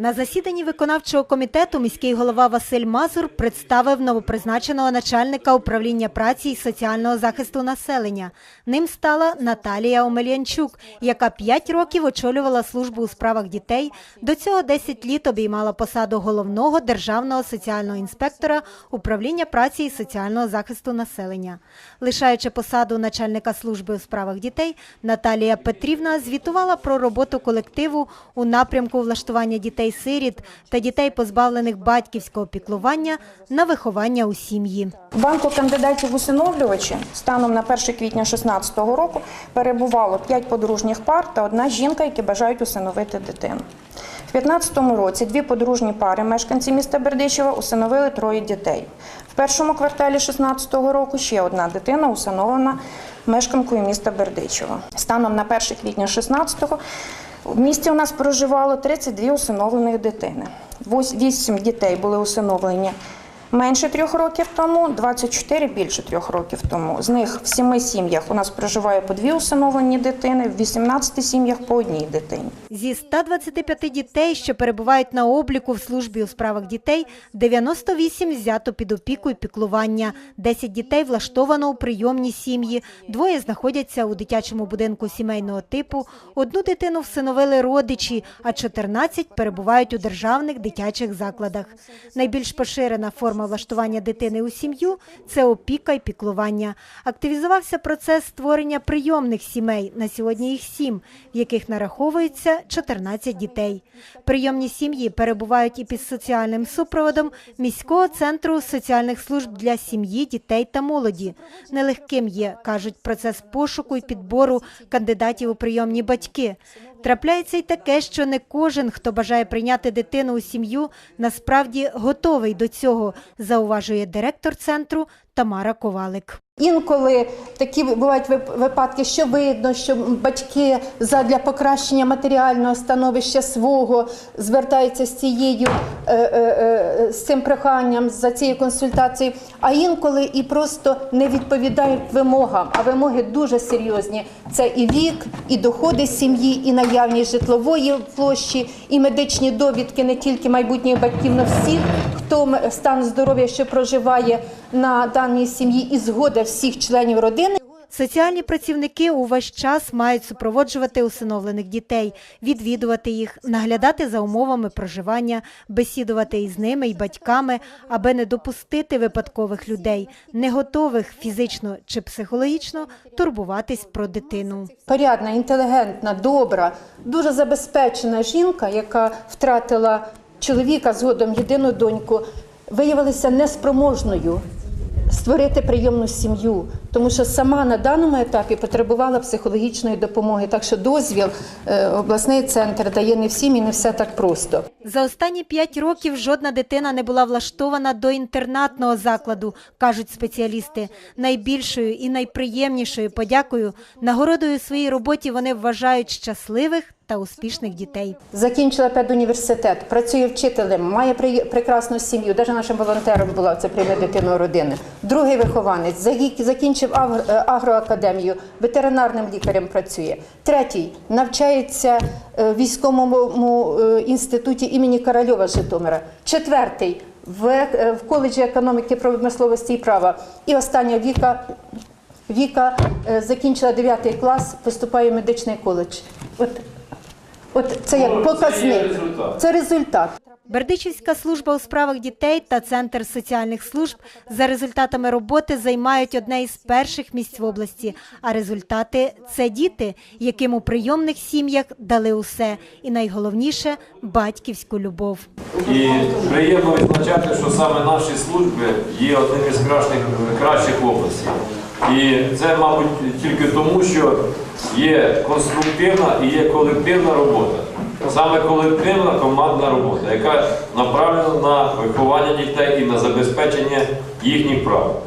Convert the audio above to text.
На засіданні виконавчого комітету міський голова Василь Мазур представив новопризначеного начальника управління праці і соціального захисту населення. Ним стала Наталія Омельянчук, яка 5 років очолювала службу у справах дітей. До цього 10 літ обіймала посаду головного державного соціального інспектора управління праці і соціального захисту населення. Лишаючи посаду начальника служби у справах дітей, Наталія Петрівна звітувала про роботу колективу у напрямку влаштування дітей-сиріт та дітей, позбавлених батьківського піклування на виховання у сім'ї. Банку кандидатів усиновлювачі станом на 1 квітня 2016 року перебувало 5 подружніх пар та одна жінка, які бажають усиновити дитину. В 2015 році дві подружні пари, мешканці міста Бердичева, усиновили троє дітей. В першому кварталі 2016 року ще одна дитина усиновлена мешканкою міста Бердичева. Станом на 1 квітня 2016 в місті у нас проживало 32 усиновлених дитини. 8 дітей були усиновлені менше трьох років тому, 24 більше трьох років тому. З них в сіми сім'ях у нас проживає по дві усиновлені дитини, в 18 сім'ях по одній дитині. Зі 125 дітей, що перебувають на обліку в службі у справах дітей, 98 взято під опіку і піклування, 10 дітей влаштовано у прийомні сім'ї, двоє знаходяться у дитячому будинку сімейного типу, одну дитину всиновили родичі, а 14 перебувають у державних дитячих закладах. Найбільш поширена форма влаштування дитини у сім'ю – це опіка і піклування. Активізувався процес створення прийомних сімей, на сьогодні їх сім, в яких нараховується 14 дітей. Прийомні сім'ї перебувають і під соціальним супроводом міського центру соціальних служб для сім'ї, дітей та молоді. Нелегким є, кажуть, процес пошуку і підбору кандидатів у прийомні батьки. Трапляється й таке, що не кожен, хто бажає прийняти дитину у сім'ю, насправді готовий до цього, зауважує директор центру Тамара Ковалик. Інколи такі бувають вип- випадки, що видно, що батьки задля покращення матеріального становища свого звертаються з цією е, е, е, з цим проханням за цією консультацією, а інколи і просто не відповідають вимогам. А вимоги дуже серйозні. Це і вік, і доходи сім'ї, і наявність житлової площі, і медичні довідки не тільки майбутніх батьків, але всіх, хто стан здоров'я, що проживає на даній сім'ї, і згода всіх членів родини. Соціальні працівники увесь час мають супроводжувати усиновлених дітей, відвідувати їх, наглядати за умовами проживання, бесідувати із ними і батьками, аби не допустити випадкових людей, не готових фізично чи психологічно турбуватись про дитину. порядна, інтелігентна, добра, дуже забезпечена жінка, яка втратила чоловіка згодом єдину доньку, виявилася неспроможною створити прийомну сім'ю, тому що сама на даному етапі потребувала психологічної допомоги. Так що дозвіл е, обласний центр дає не всім і не все так просто. За останні п'ять років жодна дитина не була влаштована до інтернатного закладу, кажуть спеціалісти. Найбільшою і найприємнішою подякою нагородою своїй роботі вони вважають щасливих та успішних дітей. Закінчила педуніверситет, працює вчителем, має при- прекрасну сім'ю. Навіть нашим волонтером була це прийме дитину родини. Другий вихованець загі- закінчив е, агроакадемію, ветеринарним лікарем працює. Третій навчається е, в військовому е, інституті імені Корольова Житомира. Четвертий в, е, в коледжі економіки, промисловості і права. І остання Віка. Віка е, закінчила 9 клас, поступає в медичний коледж. От От це як показник. Це результат. Бердичівська служба у справах дітей та центр соціальних служб за результатами роботи займають одне із перших місць в області. А результати це діти, яким у прийомних сім'ях дали усе, і найголовніше батьківську любов. І приємно відзначати, що саме наші служби є одним із кращих, кращих області. І це, мабуть, тільки тому, що є конструктивна і є колективна робота. Саме колективна командна робота, яка направлена на виховання дітей і на забезпечення їхніх прав.